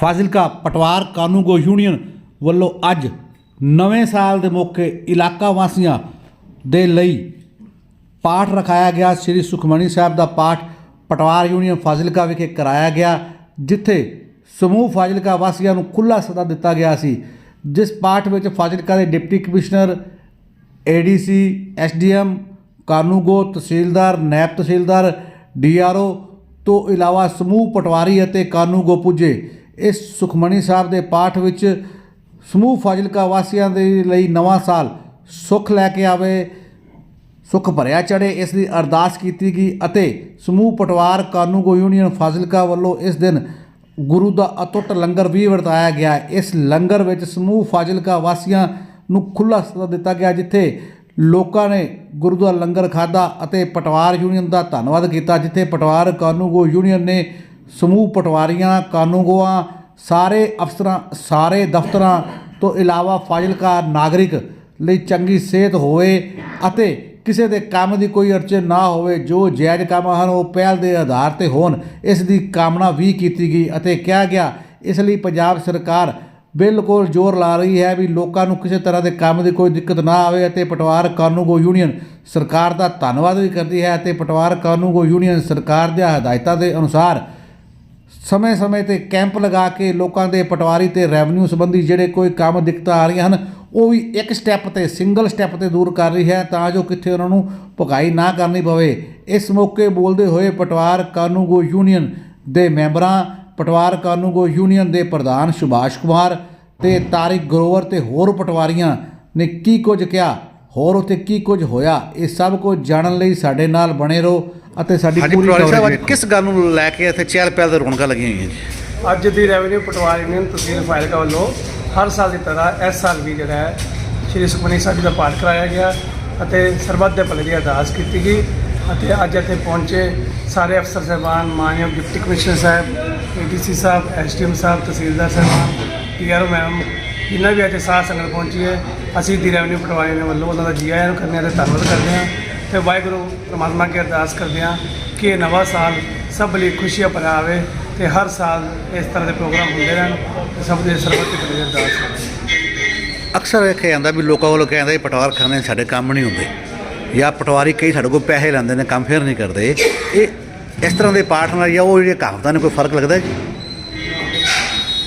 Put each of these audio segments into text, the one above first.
ਫਾਜ਼ਿਲਕਾ ਪਟਵਾਰ ਕਾਨੂੰਗੋ union ਵੱਲੋਂ ਅੱਜ ਨਵੇਂ ਸਾਲ ਦੇ ਮੌਕੇ ਇਲਾਕਾ ਵਾਸੀਆਂ ਦੇ ਲਈ ਪਾਠ ਰਖਾਇਆ ਗਿਆ। ਸ੍ਰੀ ਸੁਖਮਣੀ ਸਾਹਿਬ ਦਾ ਪਾਠ ਪਟਵਾਰ ਯੂਨੀਅਨ ਫਾਜ਼ਿਲਕਾ ਵਿਖੇ ਕਰਾਇਆ ਗਿਆ, ਜਿੱਥੇ ਸਮੂਹ ਫਾਜ਼ਿਲਕਾ ਵਾਸੀਆਂ ਨੂੰ ਖੁੱਲਾ ਸੱਦਾ ਦਿੱਤਾ ਗਿਆ ਸੀ। ਜਿਸ ਪਾਠ ਵਿੱਚ ਫਾਜ਼ਿਲਕਾ ਦੇ ਡਿਪਟੀ ਕਮਿਸ਼ਨਰ ਏਡੀਸੀ ਐਸਡੀਐਮ ਕਾਨੂੰਗੋ ਤਹਿਸੀਲਦਾਰ, ਨਾਇਬ ਤਹਿਸੀਲਦਾਰ ਡੀਆਰਓ ਤੋਂ ਇਲਾਵਾ ਸਮੂਹ ਪਟਵਾਰੀ ਅਤੇ ਕਾਨੂੰਗੋ ਪੁੱਜੇ। ਇਸ ਸੁਖਮਣੀ ਸਾਹਿਬ ਦੇ ਪਾਠ ਵਿੱਚ ਸਮੂਹ ਫਾਜ਼ਿਲਕਾ ਵਾਸੀਆਂ ਦੇ ਲਈ ਨਵਾਂ ਸਾਲ ਸੁੱਖ ਲੈ ਕੇ ਆਵੇ, ਸੁੱਖ ਭਰਿਆ ਚੜੇ ਇਸ ਦੀ ਅਰਦਾਸ ਕੀਤੀ ਗਈ ਅਤੇ ਸਮੂਹ ਪਟਵਾਰ ਕਾਨੂੰਗੋ ਯੂਨੀਅਨ ਫਾਜ਼ਿਲਕਾ ਵੱਲੋਂ ਇਸ ਦਿਨ ਗੁਰੂ ਦਾ ਅਤੁੱਟ ਲੰਗਰ ਵੀ ਵਰਤਾਇਆ ਗਿਆ ਇਸ ਲੰਗਰ ਵਿੱਚ ਸਮੂਹ ਫਾਜ਼ਿਲਕਾ ਵਾਸੀਆਂ ਨੂੰ ਖੁੱਲਾ ਸੱਦਾ ਦਿੱਤਾ ਗਿਆ, ਜਿੱਥੇ ਲੋਕਾਂ ਨੇ ਗੁਰੂ ਦਾ ਲੰਗਰ ਖਾਦਾ ਅਤੇ ਪਟਵਾਰ ਯੂਨੀਅਨ ਦਾ ਧੰਨਵਾਦ ਕੀਤਾ, ਜਿੱਥੇ ਪਟਵਾਰ ਕਾਨੂੰਗੋ ਯੂਨੀਅਨ ਨੇ ਸਮੂਹ ਪਟਵਾਰੀਆਂ, ਕਾਨੂੰਗੋਆਂ, ਸਾਰੇ ਅਫਸਰਾਂ, ਸਾਰੇ ਦਫ਼ਤਰਾਂ ਤੋਂ ਇਲਾਵਾ ਫਾਜ਼ਿਲਕਾ ਨਾਗਰਿਕ ਲਈ ਚੰਗੀ ਸਿਹਤ ਹੋਵੇ ਅਤੇ ਕਿਸੇ ਦੇ ਕੰਮ ਦੀ ਕੋਈ ਅੜਚਨ ਨਾ ਹੋਵੇ, ਜੋ ਜਾਇਜ਼ ਕੰਮ ਹਨ, ਉਹ ਪਹਿਲ ਦੇ ਆਧਾਰ ਤੇ ਹੋਣ। ਇਸ ਦੀ ਕਾਮਨਾ ਵੀ ਕੀਤੀ ਗਈ ਅਤੇ ਕਿਹਾ ਗਿਆ, ਇਸ ਲਈ ਪੰਜਾਬ ਸਰਕਾਰ ਬਿਲਕੁਲ ਜ਼ੋਰ ਲਾ ਰਹੀ ਹੈ ਵੀ ਲੋਕਾਂ ਨੂੰ ਕਿਸੇ ਤਰ੍ਹਾਂ ਦੇ ਕੰਮ ਦੀ ਕੋਈ ਦਿੱਕਤ ਨਾ ਆਵੇ ਅਤੇ ਪਟਵਾਰ ਕਾਨੂੰਗੋ ਯੂਨੀਅਨ ਸਰਕਾਰ ਦਾ ਧੰਨਵਾਦ ਵੀ ਕਰਦੀ ਹੈ ਅਤੇ ਪਟਵਾਰ ਕਾਨੂੰਗੋ ਯੂਨੀਅਨ ਸਰਕਾਰ ਦੀਆਂ ਹਦਾਇਤਾਂ ਦੇ ਅਨੁਸਾਰ ਸਮੇਂ-ਸਮੇਂ ਤੇ ਕੈਂਪ ਲਗਾ ਕੇ ਲੋਕਾਂ ਦੇ ਪਟਵਾਰੀ ਤੇ ਰੈਵਨਿਊ ਸੰਬੰਧੀ ਜਿਹੜੇ ਕੋਈ ਕੰਮ ਦਿੱਕਤਾਂ ਆ ਰਹੀਆਂ ਹਨ, ਉਹ ਵੀ ਇੱਕ ਸਟੈਪ ਤੇ, ਸਿੰਗਲ ਸਟੈਪ ਤੇ ਦੂਰ ਕਰ ਰਹੀ ਹੈ ਤਾਂ ਜੋ ਕਿੱਥੇ ਉਹਨਾਂ ਨੂੰ ਭੁਗਾਈ ਨਾ ਕਰਨੀ ਪਵੇ। ਇਸ ਮੌਕੇ ਬੋਲਦੇ ਹੋਏ ਪਟਵਾਰ ਕਾਨੂੰਗੋ ਯੂਨੀਅਨ ਦੇ ਮੈਂਬਰਾਂ, ਪਟਵਾਰ ਕਾਨੂੰਗੋ ਯੂਨੀਅਨ ਦੇ ਪ੍ਰਧਾਨ ਸੁਭਾਸ਼ ਕੁਮਾਰ ਤੇ ਤਾਰਿਕ ਗਰੋਵਰ ਤੇ ਹੋਰ ਪਟਵਾਰੀਆਂ ਨੇ ਕੀ ਕੁਝ ਕਿਹਾ, ਹੋਰ ਉੱਥੇ ਕੀ ਕੁਝ ਹੋਇਆ, ਇਹ ਸਭ ਕੁਝ ਜਾਣਨ ਲਈ ਸਾਡੇ ਨਾਲ ਬਣੇ ਰਹੋ। ਅਤੇ ਸਾਡੀ ਹਾਂਜੀ ਪੂਰੀ ਪਟਵਾਰੀ ਸਾਹਿਬ ਅੱਜ। ਕਿਸ ਗੱਲ ਨੂੰ ਲੈ ਕੇ ਇੱਥੇ ਚਹਿਲ ਪਹਿਲ ਤੇ ਰੌਣਕਾਂ ਲੱਗੀਆਂ ਹੋਈਆਂ ਜੀ ਅੱਜ ਦੀ ਰੈਵਨਿਊ ਪਟਵਾਰੀ ਯੂਨੀਅਨ ਤਹਿਸੀਲ ਫਾਜ਼ਿਲਕਾ ਵੱਲੋਂ ਹਰ ਸਾਲ ਦੀ ਤਰ੍ਹਾਂ ਇਸ ਸਾਲ ਵੀ ਜਿਹੜਾ ਹੈ ਸ਼੍ਰੀ ਸੁਖਮਨੀ ਸਾਹਿਬ ਜੀ ਦਾ ਪਾਠ ਕਰਾਇਆ ਗਿਆ ਅਤੇ ਸਰਬੱਤ ਦੇ ਭਲੇ ਦੀ ਅਰਦਾਸ ਕੀਤੀ ਗਈ ਅਤੇ ਅੱਜ ਇੱਥੇ ਪਹੁੰਚੇ ਸਾਰੇ ਅਫਸਰ ਸਾਹਿਬਾਨ ਮਾਨਯੋਗ ਡਿਪਟੀ ਕਮਿਸ਼ਨਰ ਸਾਹਿਬ ਏਡੀਸੀ ਸਾਹਿਬ ਐਸਡੀਐਮ ਸਾਹਿਬ ਤਹਿਸੀਲਦਾਰ ਸਾਹਿਬਾਨ ਪੀਆਰਓ ਮੈਮ ਜਿੰਨਾ ਵੀ ਅੱਜ ਸਾਧ ਸੰਗਤ ਪਹੁੰਚੀ ਹੈ ਅਸੀਂ ਦੀ ਰੈਵਨਿਊ ਪਟਵਾਰੀ ਯੂਨੀਅਨ ਵੱਲੋਂ ਉਹਨਾਂ ਦਾ ਜੀ ਆਇਆਂ ਨੂੰ ਕਰਨੇ ਹਾਂ ਤੇ ਧੰਨਵਾਦ ਕਰਦੇ ਹਾਂ ਤੇ ਵਾਹਿਗੁਰੂ ਪ੍ਰਮਾਤਮਾ ਅੱਗੇ ਅਰਦਾਸ ਕਰਦੇ ਹਾਂ ਕਿ ਇਹ ਨਵਾਂ ਸਾਲ ਸਭ ਲਈ ਖੁਸ਼ੀਆਂ ਭਰਿਆ ਆਵੇ ਤੇ ਹਰ ਸਾਲ ਇਸ ਤਰ੍ਹਾਂ ਦੇ ਪ੍ਰੋਗਰਾਮ ਹੁੰਦੇ ਰਹਿਣ ਤੇ ਸਭ ਦੇ ਸਰਬੱਤ ਦੀ ਦੀ ਅਰਦਾਸ ਅਕਸਰ ਵੇਖਿਆ ਜਾਂਦਾ ਵੀ ਲੋਕਾਂ ਵੱਲੋਂ ਕਹਿੰਦੇ ਪਟਵਾਰ ਖਾਨੇ ਸਾਡੇ ਕੰਮ ਨਹੀਂ ਹੁੰਦੇ। ਜਾਂ ਪਟਵਾਰੀ ਕਈ ਸਾਡੇ ਕੋਲ ਪੈਸੇ ਲੈਂਦੇ ਨੇ ਕੰਮ ਫਿਰ ਨਹੀਂ ਕਰਦੇ। ਇਹ ਇਸ ਤਰ੍ਹਾਂ ਦੇ ਪਾਠ ਨਾਲ ਜਾਂ ਉਹ ਜਿਹੜੇ ਕਹਾਵਤਾਂ ਨੇ ਕੋਈ ਫ਼ਰਕ ਲੱਗਦਾ ਜੀ?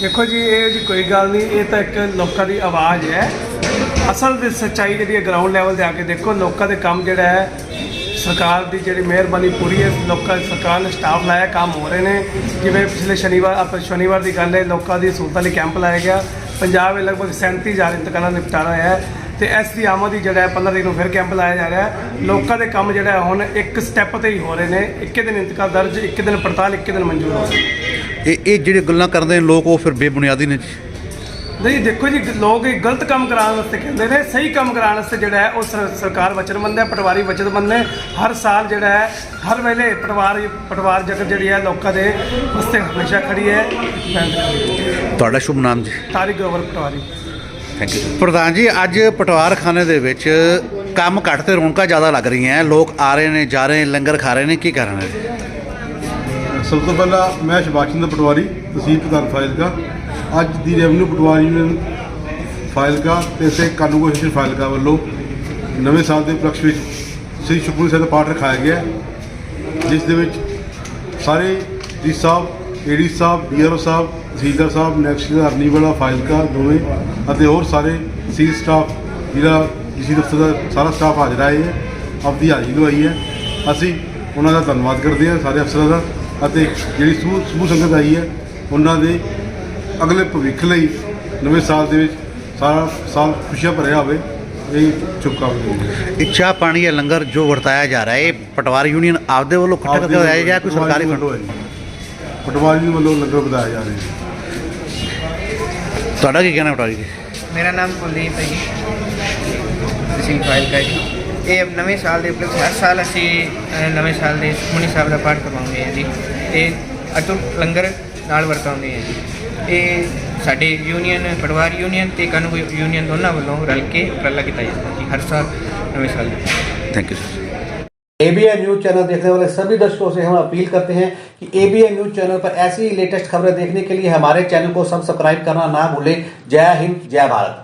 ਦੇਖੋ ਜੀ ਇਹ ਜੀ ਕੋਈ ਗੱਲ ਨਹੀਂ ਇਹ ਤਾਂ ਇੱਕ ਲੋਕਾਂ ਦੀ ਆਵਾਜ਼ ਹੈ। ਅਸਲ ਦੀ ਸੱਚਾਈ ਜਿਹੜੀ ਹੈ ਗਰਾਊਂਡ ਲੈਵਲ ਤੇ ਆ ਕੇ ਦੇਖੋ, ਲੋਕਾਂ ਦੇ ਕੰਮ ਜਿਹੜਾ ਹੈ, ਸਰਕਾਰ ਦੀ ਜਿਹੜੀ ਮਿਹਰਬਾਨੀ ਪੂਰੀ ਹੈ, ਲੋਕਾਂ, ਸਰਕਾਰ ਨੇ ਸਟਾਫ ਲਾਇਆ, ਕੰਮ ਹੋ ਰਹੇ ਨੇ। ਜਿਵੇਂ ਪਿਛਲੇ ਸ਼ਨੀਵਾਰ ਆਪਾਂ ਸ਼ਨੀਵਾਰ ਦੀ ਗੱਲ ਹੈ, ਲੋਕਾਂ ਦੀ ਸਹੂਲਤਾਂ ਲਈ ਕੈਂਪ ਲਾਇਆ ਗਿਆ। ਪੰਜਾਬ ਵਿੱਚ ਲਗਭਗ 37000 ਇੰਤਕਾਲਾਂ ਦਾ ਨਿਪਟਾਰਾ ਹੋਇਆ ਹੈ ਤੇ ਇਸ ਦੀ ਆਮਦ ਹੀ ਜਿਹੜਾ ਹੈ 15 ਤਰੀਕ ਨੂੰ ਫਿਰ ਕੈਂਪ ਲਾਇਆ ਜਾ ਰਿਹਾ ਲੋਕਾਂ ਦੇ ਕੰਮ ਜਿਹੜਾ ਹੁਣ ਇੱਕ ਸਟੈਪ ਤੇ ਹੀ ਹੋ ਰਹੇ ਨੇ। ਇੱਕੇ ਦਿਨ ਇੰਤਕਾਲ ਦਰਜ, ਇੱਕੇ ਦਿਨ ਪੜਤਾਲ, ਇੱਕੇ ਦਿਨ ਮਨਜ਼ੂਰ ਹੋ ਇਹ ਇਹ ਜਿਹੜੇ ਗੱਲਾਂ ਕਰਦੇ ਨੇ ਲੋਕ, ਉਹ ਫਿਰ ਬੇਬੁਨਿਆਦੀ ਨੇ ਨਹੀਂ ਦੇਖੋ ਜੀ ਲੋਕ ਇਹ ਗਲਤ ਕੰਮ ਕਰਾਉਣ ਵਾਸਤੇ ਕਹਿੰਦੇ ਨੇ ਸਹੀ ਕੰਮ ਕਰਾਉਣ ਵਾਸਤੇ ਜਿਹੜਾ ਹੈ ਉਹ ਸਰ- ਸਰਕਾਰ ਵਚਨਬੰਦ ਹੈ ਪਟਵਾਰੀ ਵਚਨਬੰਦ ਨੇ। ਹਰ ਸਾਲ ਜਿਹੜਾ ਹੈ ਹਰ ਵੇਲੇ ਪਟਵਾਰ ਪਟਵਾਰ ਜਗਤ ਜਿਹੜੀ ਹੈ ਲੋਕਾਂ ਦੇ ਵਾਸਤੇ ਹਮੇਸ਼ਾ ਖੜੀ ਹੈ। ਤੁਹਾਡਾ ਸ਼ੁਭ ਨਾਮ ਜੀ। ਤਾਰਿਕ ਗਰੋਵਰ ਪਟਵਾਰੀ। ਥੈਂਕ ਯੂ ਪ੍ਰਧਾਨ ਜੀ ਅੱਜ ਪਟਵਾਰਖਾਨੇ ਦੇ ਵਿੱਚ ਕੰਮ ਘੱਟ ਤੇ ਰੌਣਕਾਂ ਜ਼ਿਆਦਾ ਲੱਗ ਰਹੀਆਂ ਲੋਕ ਆ ਰਹੇ ਨੇ ਜਾ ਰਹੇ ਨੇ ਲੰਗਰ ਖਾ ਰਹੇ ਨੇ ਕੀ ਕਰ ਰਹੇ ਨੇ ਸਭ ਤੋਂ ਪਹਿਲਾਂ ਮੈਂ ਸ਼ਬਾਸ਼ ਚੰਦਰ ਪਟਵਾਰੀ ਤਹਿਸੀਲ ਪ੍ਰਧਾਨ ਫਾਜ਼ਿਲਕਾ। ਅੱਜ ਦੀ ਰੈਵਨਿਊ ਪਟਵਾਰੀ ਯੂਨੀਅਨ ਫਾਇਲਕਾ ਤੇ ਇਸੇ ਕਾਨੂੰਗੋ ਸਟੇਸ਼ਨ ਫਾਜ਼ਿਲਕਾ ਵੱਲੋਂ ਨਵੇਂ ਸਾਲ ਦੇ ਉਪਲਕਸ਼ ਵਿੱਚ ਸ੍ਰੀ ਸੁਖਮਨੀ ਸਾਹਿਬ ਦਾ ਪਾਠ ਰਖਾਇਆ ਗਿਆ ਜਿਸ ਦੇ ਵਿੱਚ ਸਾਰੇ ਡੀ ਸਾਹਿਬ ਏਡੀ ਸਾਹਿਬ ਡੀਆਰਓ ਸਾਹਿਬ ਤਹਿਸੀਲਦਾਰ ਸਾਹਿਬ ਨੈਕਸਟ ਹਰਨੀਵਾਲਾ ਫਾਇਲਕਾ ਦੋਵੇਂ ਅਤੇ ਹੋਰ ਸਾਰੇ ਸੀਲ ਸਟਾਫ ਜਿਹੜਾ ਡੀਸੀ ਦਫ਼ਤਰ ਦਾ ਸਾਰਾ ਸਟਾਫ ਹਾਜ਼ਰ ਆਏ ਹੈ, ਆਪਦੀ ਹਾਜ਼ਰੀ ਲਵਾਈ ਹੈ। ਅਸੀਂ ਉਹਨਾਂ ਦਾ ਧੰਨਵਾਦ ਕਰਦੇ ਹਾਂ ਸਾਰੇ ਅਫਸਰਾਂ ਦਾ ਅਤੇ ਜਿਹੜੀ ਸਮੂਹ ਸਮੂਹ ਸੰਗਤ ਆਈ ਹੈ, ਉਹਨਾਂ ਦੇ ਅਗਲੇ ਭਵਿੱਖ ਲਈ ਨਵੇਂ ਸਾਲ ਦੇ ਵਿੱਚ ਸਾਰਾ ਸਾਲ ਖੁਸ਼ੀਆਂ ਭਰਿਆ ਹੋਵੇ ਇਹ ਸ਼ੁਭਕਾਮਨਾਵਾਂ ਚਾਹ ਪਾਣੀ ਜਾਂ ਲੰਗਰ ਜੋ ਵਰਤਾਇਆ ਜਾ ਰਿਹਾ ਹੈ ਇਹ ਪਟਵਾਰ ਯੂਨੀਅਨ ਆਪਦੇ ਵੱਲੋਂ ਇਕੱਠਾ ਕਰਕੇ ਹੋਇਆ ਜਾਂ ਕੋਈ ਸਰਕਾਰੀ ਫੰਡ? ਵੱਲੋਂ ਹੈ ਜੀ। ਪਟਵਾਰੀ ਜੀ ਵੱਲੋਂ ਲੰਗਰ ਵਧਾਇਆ ਜਾ ਰਿਹਾ ਹੈ। ਤੁਹਾਡਾ ਕੀ ਕਹਿਣਾ ਪਟਵਾਰੀ ਜੀ? ਮੇਰਾ ਨਾਮ ਕੁਲਦੀਪ ਹੈ ਜੀ। ਤਹਿਸੀਲ ਫਾਜ਼ਿਲਕਾ ਜੀ ਇਹ ਨਵੇਂ ਸਾਲ ਦੇ ਉਪਲਕਸ਼ ਹਰ ਸਾਲ ਅਸੀਂ ਨਵੇਂ ਸਾਲ ਦੇ ਸੁਖਮਨੀ ਸਾਹਿਬ ਦਾ ਪਾਠ ਕਰਵਾਉਂਦੇ ਹਾਂ ਜੀ। ਇਹ ਅਟੁੱਟ ਲੰਗਰ ਨਾਲ ਵਰਤਾਉਂਦੇ ਹਾਂ ਜੀ। ਇਹ ਸਾਡੇ ਯੂਨੀਅਨ ਪਟਵਾਰ ਯੂਨੀਅਨ ਤੇ ਕਾਨੂੰਨ ਯੂਨੀਅਨ ਦੋਨਾਂ ਵੱਲੋਂ ਰਲ ਕੇ ਉਪਰਾਲਾ ਕੀਤਾ ਜਾਂਦਾ ਜੀ ਹਰ ਸਾਲ ਨਵੇਂ ਸਾਲ ਦੇ thank you sir ABN news channel देखने वाले सभी दर्शकों से हम अपील करते हैं कि एबीएन न्यूज चैनल पर ऐसी ही लेटेस्ट खबरें देखने के लिए हमारे चैनल को सब्सक्राइब करना ना भूलें जय हिंद जय भारत